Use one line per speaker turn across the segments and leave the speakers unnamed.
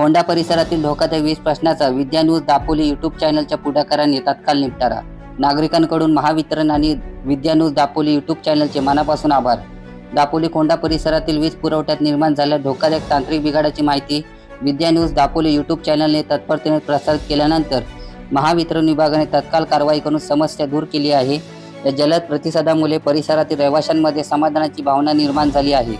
खोंडा परिसरातील धोकादायक वीज प्रश्नाचा विद्या न्यूज दापोली युट्यूब चॅनलच्या पुढाकाराने तात्काळ निपटारा. नागरिकांकडून महावितरण आणि विद्या न्यूज दापोली युट्यूब चॅनलचे मनापासून आभार. दापोली खोंडा परिसरातील वीज पुरवठ्यात निर्माण झालेल्या धोकादायक तांत्रिक बिघाडाची माहिती विद्या न्यूज दापोली युट्यूब चॅनलने तत्परतेने प्रसारित केल्यानंतर महावितरण विभागाने तत्काळ कारवाई करून समस्या दूर केली आहे. या जलद प्रतिसादामुळे परिसरातील रहिवाशांमध्ये समाधानाची भावना निर्माण झाली आहे.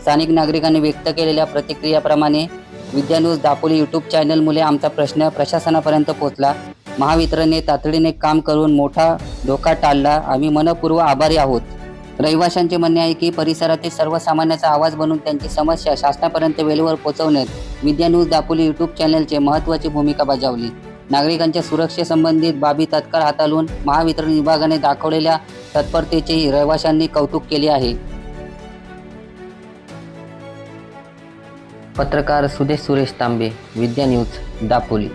स्थानिक नागरिकांनी व्यक्त केलेल्या प्रतिक्रियाप्रमाणे विद्या न्यूज दापोली यूट्यूब चॅनलमुळे आमचा प्रश्न प्रशासनापर्यंत पोहोचला. महावितरणने तातडीने काम करून मोठा धोका टाळला. आम्ही मनपूर्व आभारी आहोत. रहिवाशांचे म्हणणे आहे की परिसरातील सर्वसामान्याचा आवाज बनून त्यांची समस्या शासनापर्यंत वेळेवर पोहोचवण्यात विद्या न्यूज दापोली यूट्यूब चॅनलचे महत्त्वाची भूमिका बजावली. नागरिकांच्या सुरक्षेसंबंधित बाबी तत्काळ हाताळून महावितरण विभागाने दाखवलेल्या तत्परतेचेही रहिवाशांनी कौतुक केले आहे. पत्रकार सुदेश सुरेश तांबे विद्या न्यूज दापोली.